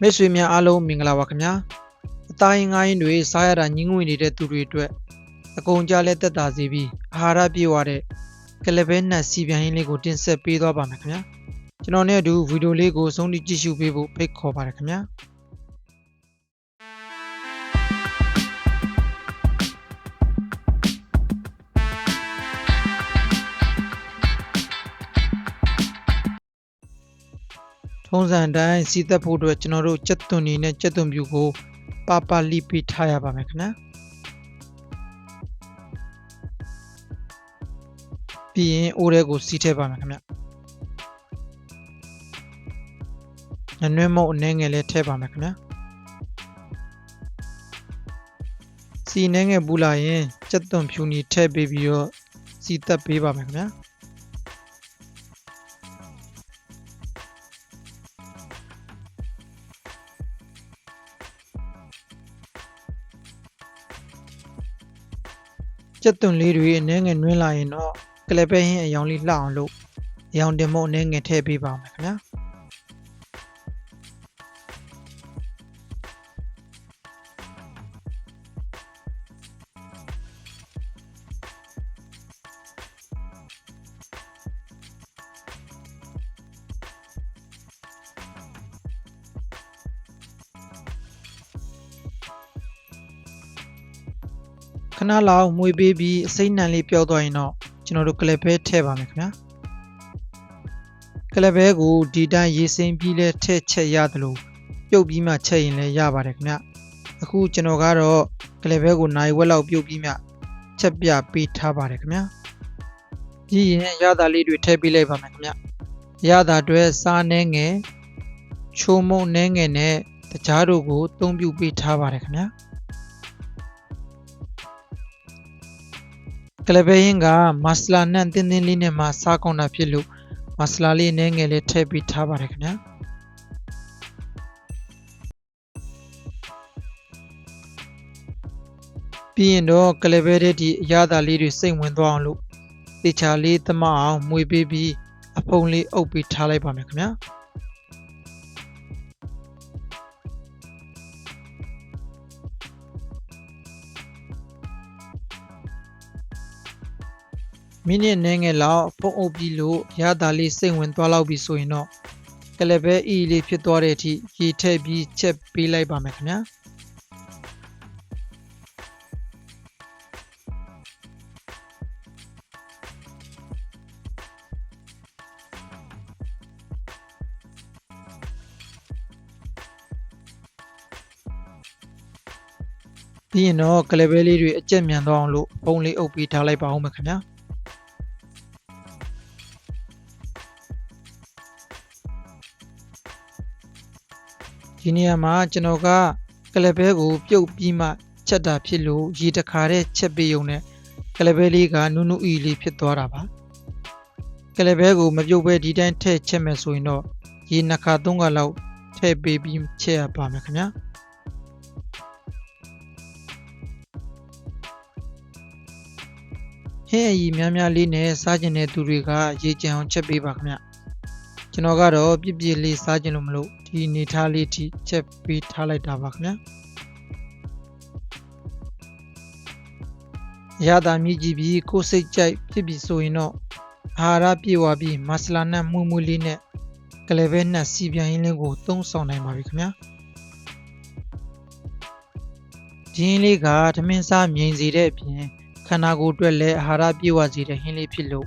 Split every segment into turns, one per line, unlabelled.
မိတ်ဆွေများအားလုံးမင်္ဂလာပါခင်ဗျာအသားရင်ငါးရင်တွေစားရတာညင်းငွေနေတဲ့သူတွေအတွက်အကုန်ကြလဲတက်တာစေပြီးအာဟာရပြည့်ဝတဲ့ကလဘဲနတ်စီပြန်ရင်းလေးကိုတင်ဆက်ပေးသွားပါမယ်ခင်ဗျာကျွန်တော်နဲ့အတူဗီဒီယိုလေးကိုဆုံးဖြတ်ကြည့်ရှုပေးဖို့ဖိတ်ခေါ်ပါတယ်ခင်ဗျာ ထုံးစံအတိုင်းစီသက်ဖို့အတွက်ကျွန်တော်တို့ကြက်သွန်နေနဲ့ကြက်သွန်ပြူကိုပပလိပေးထားရပါမယ်ခင်ဗျာပြီးရင်အိုးထဲကိုစီးထည့်ပါမယ်ခင်ဗျာနနွဲ့မုတ်အနေငယ်လေးထည့်ပါမယ်ခင်ဗျာစီနေငယ်ပူလာရင်ကြက်သွန်ဖြူနီထည့်ပေးပြီးတော့စီသက်ပေးပါမယ်ခင်ဗျာ ကြက်သွန်လေးတွေအနေငယ်နွင်းလာရင်တော့ကလပဲဟင်းအယောင်လေးလှအောင်လို့အယောင်တင်မို့အနေငယ်ထည့်ပေးပါမယ်ခင်ဗျာ ခဏလောက်မွေပေးပြီးအစိမ့်နံလေးပျောက်သွားရင်တော့ကျွန်တော်တို့ကလပဲထည့်ပါမယ်ခင်ဗျာကလပဲကိုဒီတိုင်းရေစိမ်းပြီးလဲထည့်ချက်ရတယ်လို့ပြုတ်ပြီးမှချက်ရင်လည်းရပါတယ်ခင်ဗျာအခုကျွန်တော်ကတော့ကလပဲကိုနိုင်ဝက်လောက်ပြုတ်ပြီးမှချက်ပြပေးထားပါတယ်ခင်ဗျာပြီးရင်ရတာလေးတွေထည့်ပေးလိုက်ပါမယ်ခင်ဗျာရတာအတွက်စားနှဲငယ်ချိုးမုံနှဲငယ်နဲ့တကြားတို့ကိုအသုံးပြုပေးထားပါတယ်ခင်ဗျာ ကလဘယင်းကမဆလာနဲ့တင်းတင်းလေးနဲ့မှစားကောင်းတာဖြစ်လို့မဆလာလေးနဲ့ငယ်လေးထည့်ပြီးထားပါတယ်ခင်ဗျာပြီးရင်တော့ကလဘဲတဲ့ဒီအရသာလေးတွေစိတ်ဝင်သွားအောင်လို့တေချာလေးသမအောင်မွေပေးပြီးအဖုံလေးအုပ်ပြီးထားလိုက်ပါမယ်ခင်ဗျာ မိနစ်နည်းငယ်လောက်ဖုံးအုပ်ပြီးလို့ရတာလေးစိတ်ဝင်သွားလောက်ပြီဆိုရင်တော့ကလဘဲအီလေးဖြစ်သွားတဲ့အထိရေထည့်ပြီးချက်ပေးလိုက်ပါမယ်ခင်ဗျာပြီးရင်တော့ကလဘဲလေးတွေအကျက်မြန်သွားအောင်လို့ပုံလေးအုပ်ပြီးထားလိုက်ပါဦးမယ်ခင်ဗျာ ဒီနေရာမှာကျွန်တော်ကကလဘဲကိုပြုတ်ပြီးမှချက်တာဖြစ်လို့ရေတခါတည်းချက်ပေးုံနဲ့ကလဘဲလေးကနုနုအီလေးဖြစ်သွားတာပါကလဘဲကိုမပြုတ်ပဲဒီတိုင်းထည့်ချက်မယ်ဆိုရင်တော့ရေနှစ်ခါသုံးခါလောက်ထည့်ပေးပြီးချက်ရပါမယ်ခင်ဗျာဟင်းအကြီးများများလေးနဲ့စားကျင်တဲ့သူတွေကရေကြံအောင်ချက်ပေးပါခင်ဗျကျွန်တော်ကတော့ပြစ်ပြစ်လေးစားကျင်လို့မလို့ ဒီနေထားလေးထိချက်ပေးထားလိုက်တာပါခင်ဗျရတာမြည်ကြည့်ပြီးကိုယ်စိတ်ကြိုက်ဖြစ်ပြီးဆိုရင်တော့အာဟာရပြေဝပြီးမဆလာနဲ့မှုမှုလေးနဲ့ကလေးပဲနဲ့စီပြန်ရင်းလေးကိုသုံးဆောင်နိုင်ပါပြီခင်ဗျဒီရင်းလေးကသမင်းစားမြိန်စီတဲ့အပြင်ခန္ဓာကိုယ်အတွက်လည်းအာဟာရပြည့်ဝစေတဲ့ဟင်းလေးဖြစ်လို့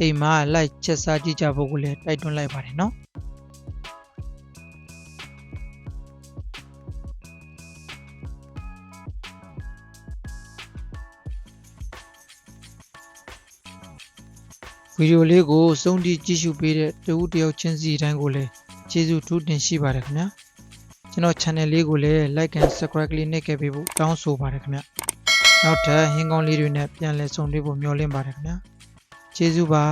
အိမ်မှာလိုက်ချက်စားကြည့်ကြဖို့ကိုလည်းတိုက်တွန်းလိုက်ပါတယ်နော် ဗီဒီယိုလေးကိုစုံတီကြည့်ရှုပေးတဲ့တဦးတယောက်ချင်းစီတိုင်းကိုလည်းကျေးဇူးထူးတင်ရှိပါတယ်ခင်ဗျာကျွန်တော် channel လေးကိုလည်း like and subscribe လေးနှိပ်ခဲ့ပေးဖို့တောင်းဆိုပါတယ်ခင်ဗျာနောက်ထပ်ဟင်းကောင်းလေးတွေနဲ့ပြန်လည်ဆုံတွေ့ဖို့မျှော်လင့်ပါတယ်ခင်ဗျာကျေးဇူးပါ